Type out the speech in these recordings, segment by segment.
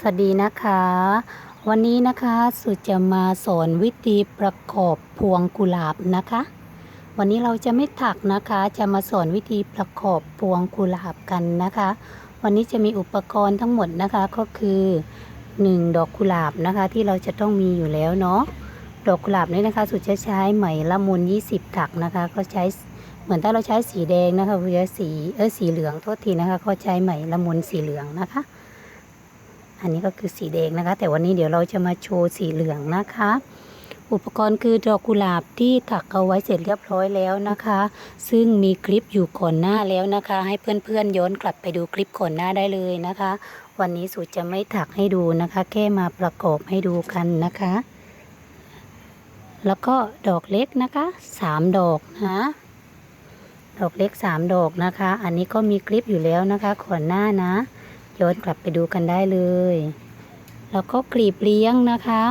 สวัสดีนะคะ วันนี้นะคะสุจะมาสอนวิธีประกอบพวงกุหลาบนะคะ วันนี้เราจะไม่ถักนะคะ จะมาสอนวิธีประกอบพวงกุหลาบกันนะคะ วันนี้จะมีอุปกรณ์ทั้งหมดนะคะก็คือ 1 ดอกกุหลาบนะคะ ที่เราจะต้องมีอยู่แล้วเนาะดอกกุหลาบนี้นะคะ สุจะใช้ไหมละมุน20 ถักนะคะ ก็ใช้เหมือนถ้าเราใช้สีแดงนะคะเราใช้สีเออสีเหลืองโทษทีนะคะ ก็ใช้ไหมละมุนสีเหลืองนะคะ อันนี้ก็คือสีแดงนะคะ แต่วันนี้เดี๋ยวเราจะมาโชว์สีเหลืองนะคะ อุปกรณ์คือดอกกุหลาบที่ถักเอาไว้เสร็จเรียบร้อยแล้วนะคะ ซึ่งมีคลิปอยู่ก่อนหน้าแล้วนะคะ ให้เพื่อนๆย้อนกลับไปดูคลิปก่อนหน้าได้เลยนะคะ วันนี้สูตรจะไม่ถักให้ดูนะคะ แค่มาประกอบให้ดูกันนะคะ แล้วก็ดอกเล็กนะคะสามดอกนะดอกเล็กสามดอกนะคะ อันนี้ก็มีคลิปอยู่แล้วนะคะก่อนหน้านะ ย้อนกลับไปดูกันได้เลย แล้วก็กลีบเลี้ยงนะคะ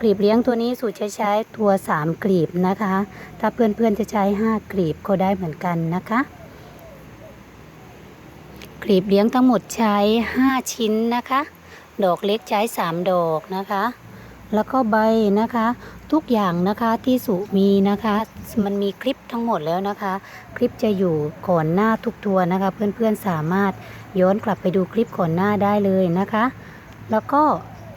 กลีบเลี้ยงตัวนี้สูตรใช้ตัวสามกลีบนะคะ ถ้าเพื่อนๆจะใช้ห้ากลีบก็ได้เหมือนกันนะคะ กลีบเลี้ยงทั้งหมดใช้ห้าชิ้นนะคะ ดอกเล็กใช้สามดอกนะคะแล้วก็ใบนะคะทุกอย่างนะคะที่สุมีนะคะ มันมีคลิปทั้งหมดแล้วนะคะ คลิปจะอยู่ก่อนหน้าทุกตัวนะคะ เพื่อนๆสามารถ ย้อนกลับไปดูคลิปก่อนหน้าได้เลยนะคะ แล้วก็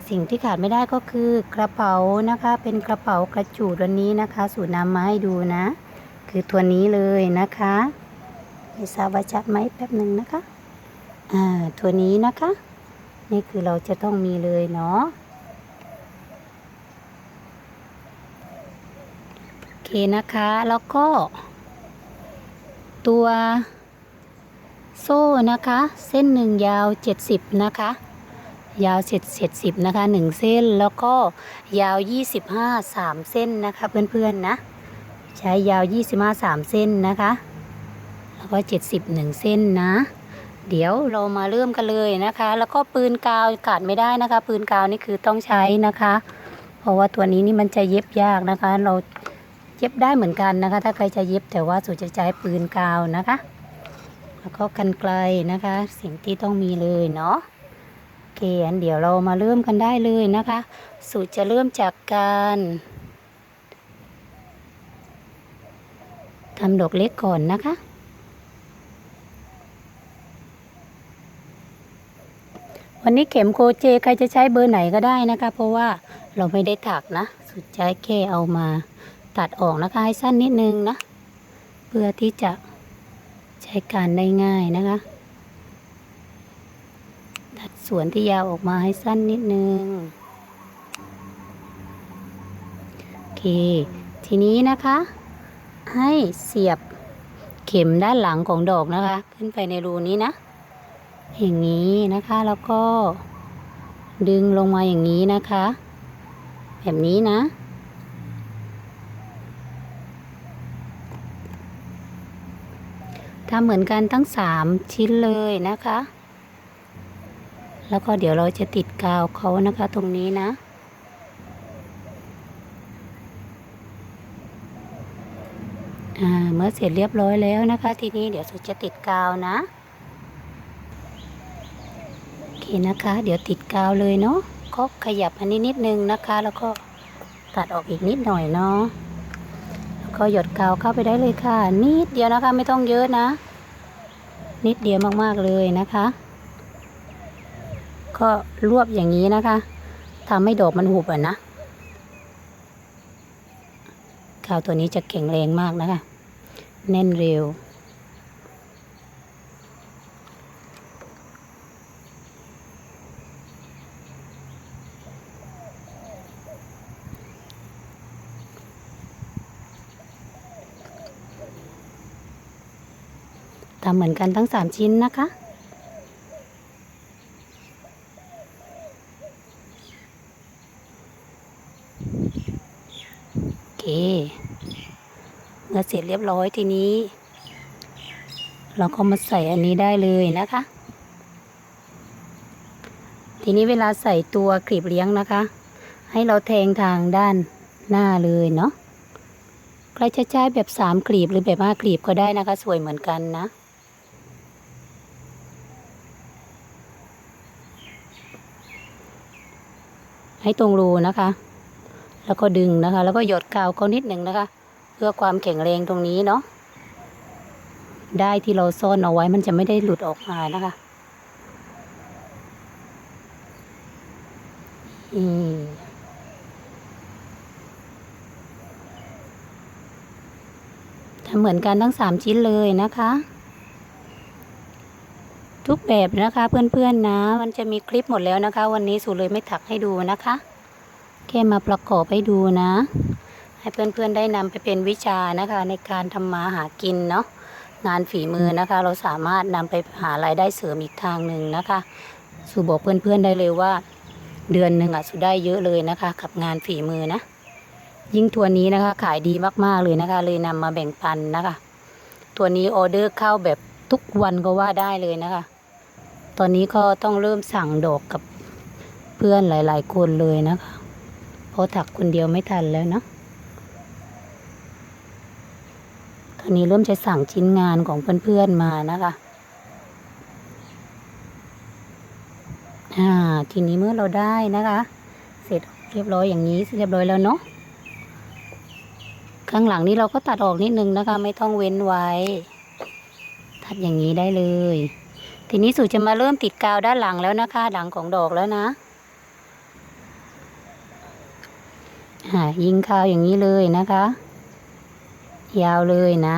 สิ่งที่ขาดไม่ได้ก็คือกระเป๋านะคะ เป็นกระเป๋ากระจูดวันนี้นะคะ สูตรนำมาให้ดูนะ คือตัวนี้เลยนะคะไม่ทราบว่าชัดไหมแป๊บหนึ่งนะคะอ่าตัวนี้นะคะ นี่คือเราจะต้องมีเลยเนาะโอเคนะคะแล้วก็ตัว โซ่นะคะ เส้นหนึ่งยาว 70 นะคะ ยาวเสร็จเสร็จสิบนะคะหนึ่งเส้นแล้วก็ยาว 25 3 เส้นนะคะเพื่อนๆนะใช้ยาว 25 3 เส้นนะคะ แล้วก็ 70 1 เส้นนะ เดี๋ยวเรามาเริ่มกันเลยนะคะ แล้วก็ปืนกาวขาดไม่ได้นะคะ ปืนกาวนี่คือต้องใช้นะคะ เพราะว่าตัวนี้นี่มันจะเย็บยากนะคะ เราเย็บได้เหมือนกันนะคะ ถ้าใครจะเย็บแต่ว่าสุดจะใช้ปืนกาวนะคะ แล้วก็กันไกลนะคะ สิ่งที่ต้องมีเลยเนาะโอเคอันเดี๋ยวเรามาเริ่มกันได้เลยนะคะ สูตรจะเริ่มจากการทำดอกเล็กก่อนนะคะ วันนี้เข็มโคเจใครจะใช้เบอร์ไหนก็ได้นะคะ เพราะว่าเราไม่ได้ถักนะ สุดใช้แค่เอามาตัดออกนะคะให้สั้นนิดนึงนะ เพื่อที่จะ ใช้การได้ง่ายนะคะ ตัดส่วนที่ยาวออกมาให้สั้นนิดนึง โอเค ทีนี้นะคะ ให้เสียบเข็มด้านหลังของดอกนะคะ ขึ้นไปในรูนี้นะ อย่างนี้นะคะแล้วก็ดึงลงมาอย่างนี้นะคะ แบบนี้นะ ทำเหมือนกันทั้งสามชิ้นเลยนะคะ แล้วก็เดี๋ยวเราจะติดกาวเขานะคะตรงนี้นะ เมื่อเสร็จเรียบร้อยแล้วนะคะ ทีนี้เดี๋ยวสุจะติดกาวนะโอเคนะคะ เดี๋ยวติดกาวเลยเนาะก็ขยับอันนี้นิดนึงนะคะ แล้วก็ตัดออกอีกนิดหน่อยเนาะ ก็หยดกาวเข้าไปได้เลยค่ะ นิดเดียวนะคะ ไม่ต้องเยอะนะ นิดเดียวมากๆเลยนะคะ ก็รวบอย่างนี้นะคะทำให้ดอกมันหุบอะนะกาวตัวนี้จะแข็งแรงมากนะคะ แน่นเร็วำเหมือนกันทั้งสามชิ้นนะคะ โอเค เมื่อเสร็จเรียบร้อยทีนี้ เราก็มาใส่อันนี้ได้เลยนะคะ ทีนี้เวลาใส่ตัวกลีบเลี้ยงนะคะ ให้เราแทงทางด้านหน้าเลยเนาะใครจะใช้แบบสามกลีบหรือแบบห้ากลีบก็ได้นะคะ สวยเหมือนกันนะ ให้ตรงรูนะคะ แล้วก็ดึงนะคะ แล้วก็หยดกาวเขานิดหนึ่งนะคะ เพื่อความแข็งแรงตรงนี้เนาะได้ที่เราซ่อนเอาไว้มันจะไม่ได้หลุดออกมานะคะอืมทำเหมือนกันทั้งสามชิ้นเลยนะคะ ทุกแบบนะคะเพื่อนๆนะ มันจะมีคลิปหมดแล้วนะคะ วันนี้สูเลยไม่ถักให้ดูนะคะแค่มาประกอบให้ดูนะ ให้เพื่อนๆได้นำไปเป็นวิชานะคะ ในการทำมาหากินเนาะงานฝีมือนะคะ เราสามารถนำไปหารายได้เสริมอีกทางหนึ่งนะคะ สูบอกเพื่อนๆได้เลยว่า เดือนหนึ่งอะสูได้เยอะเลยนะคะ กับงานฝีมือนะ ยิ่งตัวนี้นะคะ ขายดีมากๆเลยนะคะ เลยนำมาแบ่งปันนะคะ ตัวนี้ออเดอร์เข้าแบบทุกวันก็ว่าได้เลยนะคะ ตอนนี้ก็ต้องเริ่มสั่งดอกกับเพื่อนหลาย ๆ คนเลยนะคะ เพราะถักคนเดียวไม่ทันแล้วนะตอนนี้เริ่มจะสั่งชิ้นงานของเพื่อน ๆ มานะคะอ่าทีนี้เมื่อเราได้นะคะ เสร็จเรียบร้อยอย่างนี้เรียบร้อยแล้วเนาะข้างหลังนี้เราก็ตัดออกนิดนึงนะคะ ไม่ต้องเว้นไว้ ตัดอย่างนี้ได้เลย ทีนี้สูจะมาเริ่มติดกาวด้านหลังแล้วนะคะหลังของดอกแล้วนะอ่ายิงกาวอย่างนี้เลยนะคะ ยาวเลยนะ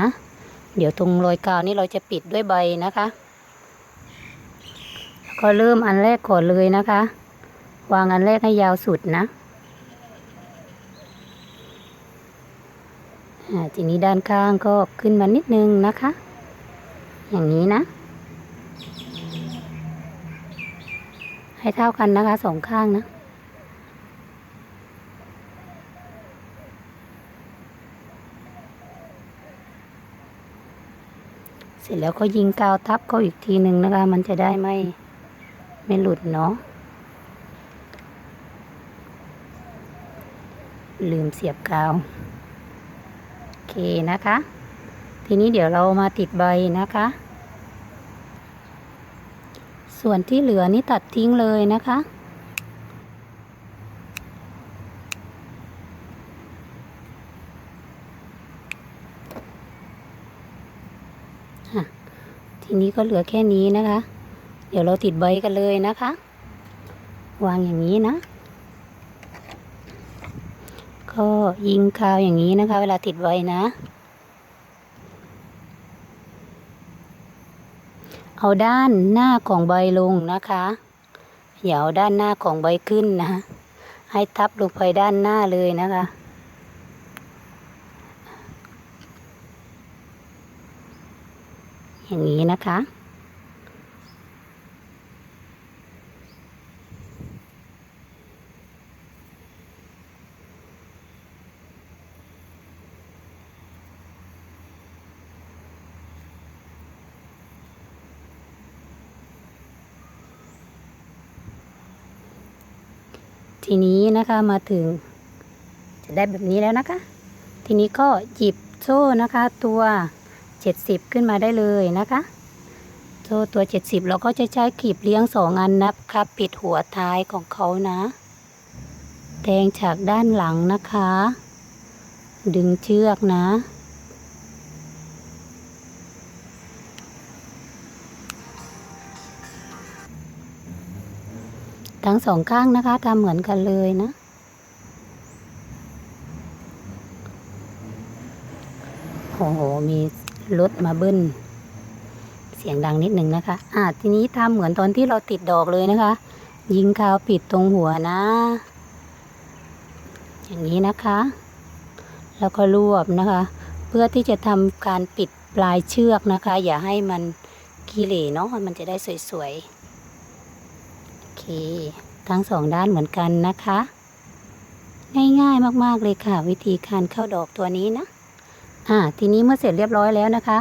เดี๋ยวตรงรอยกาวนี่เราจะปิดด้วยใบนะคะแล้วก็เริ่มอันแรกก่อนเลยนะคะ วางอันแรกให้ยาวสุดนะทีนี้ด้านข้างก็ขึ้นมานิดนึงนะคะ อย่างนี้นะ ให้เท่ากันนะคะสองข้างนะเสร็จแล้วก็ยิงกาวทับเขาอีกทีหนึ่งนะคะ มันจะได้ไม่ไม่หลุดเนาะลืมเสียบกาว โอเคนะคะ ทีนี้เดี๋ยวเรามาติดใบนะคะ ส่วนที่เหลือนี่ตัดทิ้งเลยนะคะ ทีนี้ก็เหลือแค่นี้นะคะ เดี๋ยวเราติดใบกันเลยนะคะ วางอย่างนี้นะ ก็ยิงคาวอย่างนี้นะคะ เวลาติดไว้นะ เอาด้านหน้าของใบลงนะคะอย่าเอาด้านหน้าของใบขึ้นนะ ให้ทับลงไปด้านหน้าเลยนะคะ อย่างนี้นะคะ ทีนี้นะคะมาถึง จะได้แบบนี้แล้วนะคะ ทีนี้ก็หยิบโซ่นะคะ ตัว 70 ขึ้นมาได้เลยนะคะ โซ่ตัว 70 เราก็จะใช้ขีบเลี้ยงสองอันนะครับปิดหัวท้ายของเขานะแทงจากด้านหลังนะคะ ดึงเชือกนะ ทั้งสองข้างนะคะทำเหมือนกันเลยนะ โอ้โห มีรถมาเบิ้ลเสียงดังนิดหนึ่งนะคะ อ่าทีนี้ทำเหมือนตอนที่เราติดดอกเลยนะคะ ยิงคาวปิดตรงหัวนะ อย่างนี้นะคะ แล้วก็รวบนะคะ เพื่อที่จะทำการปิดปลายเชือกนะคะ อย่าให้มันกีเหร่เนาะมันจะได้สวยๆ เค ทั้งสองด้านเหมือนกันนะคะ ง่ายๆมากๆเลยค่ะ วิธีการเข้าดอกตัวนี้นะ อ่า ทีนี้เมื่อเสร็จเรียบร้อยแล้วนะคะ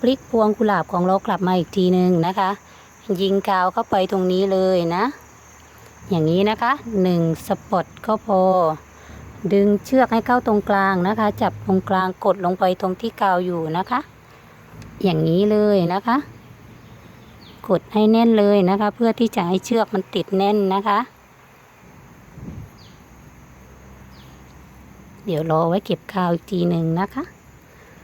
พลิกพวงกุหลาบของเรากลับมาอีกทีหนึ่งนะคะ ยิงกาวเข้าไปตรงนี้เลยนะ อย่างนี้นะคะหนึ่งสปอตก็พอ ดึงเชือกให้เข้าตรงกลางนะคะ จับตรงกลางกดลงไปตรงที่กาวอยู่นะคะ อย่างนี้เลยนะคะ กดให้แน่นเลยนะคะ เพื่อที่จะให้เชือกมันติดแน่นนะคะ เดี๋ยวรอไว้เก็บข้าวอีกทีหนึ่งนะคะ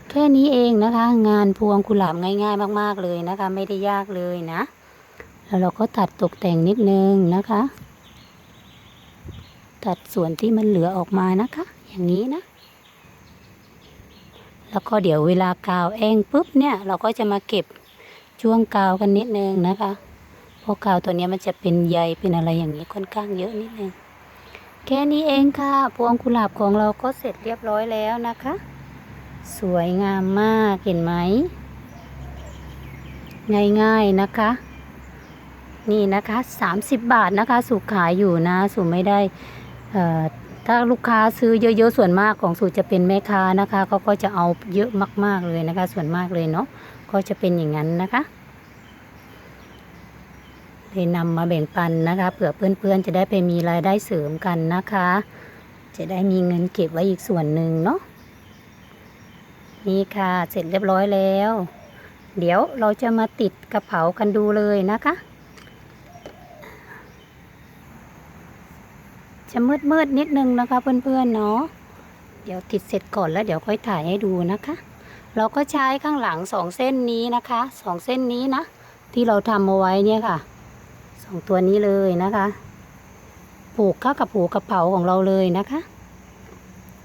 แค่นี้เองนะคะ งานพวงกุหลาบง่าย ๆ มาก ๆเลยนะคะ ไม่ได้ยากเลยนะ แล้วเราก็ตัดตกแต่งนิดนึงนะคะ ตัดส่วนที่มันเหลือออกมานะคะ อย่างนี้นะแล้วก็เดี๋ยวเวลากาวแห้งปุ๊บเนี่ย เราก็จะมาเก็บ ช่วงกาวกันนิดนึงนะคะเพราะกาวตัวนี้มันจะเป็นใยเป็นอะไรอย่างนี้ค่อนข้างเยอะนิดนึงแค่นี้เองค่ะ พวงกุหลาบของเราก็เสร็จเรียบร้อยแล้วนะคะ สวยงามมากเห็นไหม ง่ายๆนะคะ นี่นะคะ 30 บาทนะคะสุขขายอยู่นะ สุไม่ได้เอ่อถ้าลูกค้าซื้อเยอะๆส่วนมากของสุจะเป็นแม่ค้านะคะเขาก็จะเอาเยอะมากๆเลยนะคะ ส่วนมากเลยเนาะ ก็จะเป็นอย่างนั้นนะคะเลยนำมาแบ่งปันนะคะเผื่อเพื่อนๆจะได้ไปมีรายได้เสริมกันนะคะ จะได้มีเงินเก็บไว้อีกส่วนหนึ่งเนาะนี่ค่ะเสร็จเรียบร้อยแล้ว เดี๋ยวเราจะมาติดกระเป๋ากันดูเลยนะคะ จะมืดมืดๆนิดนึงนะคะเพื่อนๆเนาะเดี๋ยวติดเสร็จก่อนแล้วเดี๋ยวค่อยถ่ายให้ดูนะคะ เราก็ใช้ข้างหลังสองเส้นนี้นะคะสองเส้นนี้นะ ที่เราทำเอาไว้เนี่ยค่ะสองตัวนี้เลยนะคะ ผูกเข้ากับผูกกระเป๋าของเราเลยนะคะ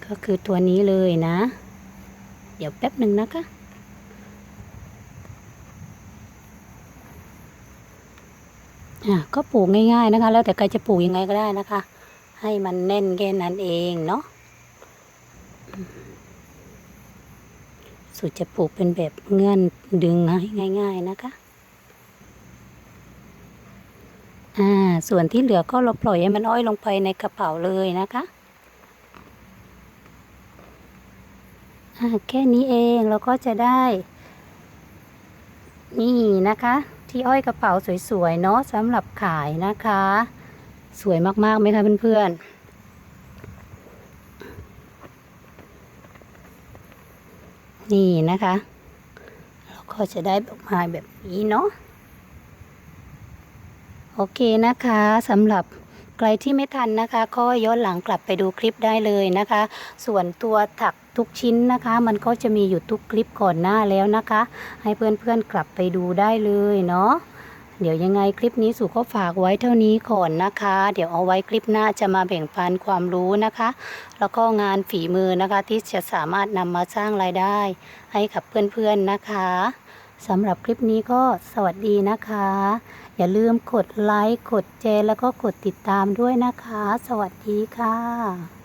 ก็คือตัวนี้เลยนะ เดี๋ยวแป๊บหนึ่งนะคะอะก็ปลูกง่ายๆนะคะ แล้วแต่ใครจะปลูกยังไงก็ได้นะคะ ให้มันแน่นแค่นั้นเองเนาะอืม สุดจะปลูกเป็นแบบเงื่อนดึงง่าย ๆนะคะ อ่า ส่วนที่เหลือก็เราปล่อยให้มันอ้อยลงไปในกระเป๋าเลยนะคะ อ่า แค่นี้เองเราก็จะได้ นี่นะคะ ที่อ้อยกระเป๋าสวยๆเนาะสำหรับขายนะคะ สวยมากๆไหมคะเพื่อนๆ นี่นะคะเราก็จะได้ออกมาแบบนี้เนาะโอเคนะคะสำหรับใครที่ไม่ทันนะคะ ก็ย้อนหลังกลับไปดูคลิปได้เลยนะคะ ส่วนตัวถักทุกชิ้นนะคะ มันก็จะมีอยู่ทุกคลิปก่อนหน้าแล้วนะคะ ให้เพื่อนๆกลับไปดูได้เลยเนาะ เดี๋ยวยังไงคลิปนี้สุก็ฝากไว้เท่านี้ก่อนนะคะ เดี๋ยวเอาไว้คลิปหน้าจะมาแบ่งปันความรู้นะคะ แล้วก็งานฝีมือนะคะที่จะสามารถนำมาสร้างรายได้ ให้กับเพื่อนๆนะคะสำหรับคลิปนี้ก็สวัสดีนะคะ อย่าลืมกดไลค์กดแชร์แล้วก็กดติดตามด้วยนะคะ สวัสดีค่ะ